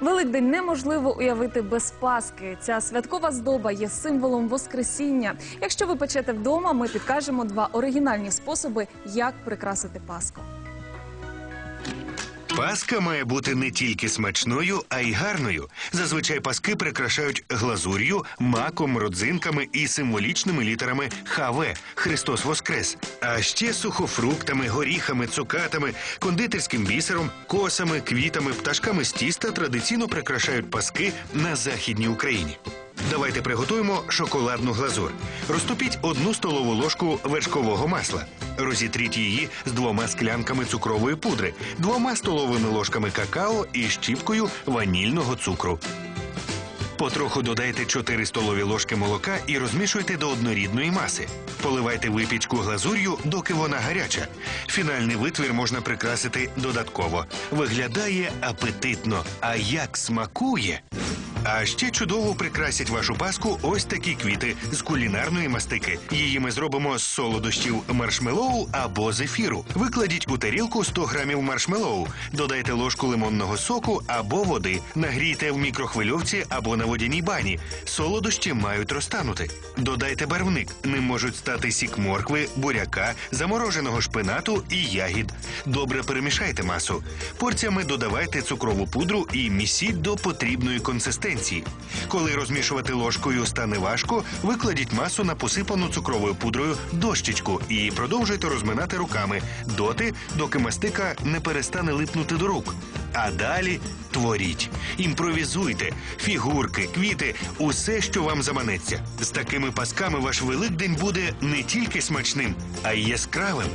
Великдень неможливо уявити без паски. Ця святкова здоба є символом Воскресіння. Якщо ви печете вдома, ми підкажемо два оригінальні способи, як прикрасити паску. Паска має бути не тільки смачною, а й гарною. Зазвичай паски прикрашають глазур'ю, маком, родзинками і символічними літерами ХВ Христос Воскрес. А ще сухофруктами, горіхами, цукатами, кондитерським бісером, косами, квітами, пташками з тіста традиційно прикрашають паски на західній Україні. Давайте приготуємо шоколадну глазур. Розтопіть одну столову ложку вершкового масла. Розітріть її з двома склянками цукрової пудри, двома столовими ложками какао і щіпкою ванільного цукру. Потроху додайте 4 столові ложки молока і розмішуйте до однорідної маси. Поливайте випічку глазур'ю, доки вона гаряча. Фінальний витвір можна прикрасити додатково. Виглядає апетитно, а як смакує. А ще чудово прикрасять вашу паску ось такі квіти з кулінарної мастики. Її ми зробимо з солодощів маршмеллоу або зефіру. Викладіть у тарілку 100 грамів маршмеллоу, додайте ложку лимонного соку або води, нагрійте в мікрохвильовці або на водяній бані. Солодощі мають розтанути. Додайте барвник. Ним можуть стати сік моркви, буряка, замороженого шпинату і ягід. Добре перемішайте масу. Порціями додавайте цукрову пудру і місіть до потрібної консистенції. Коли розмішувати ложкою стане важко, викладіть масу на посипану цукровою пудрою дощечку і продовжуйте розминати руками доти, доки мастика не перестане липнути до рук. А далі творіть, імпровізуйте, фігурки, квіти, усе, що вам заманеться. З такими пасками ваш Великдень буде не тільки смачним, а й яскравим.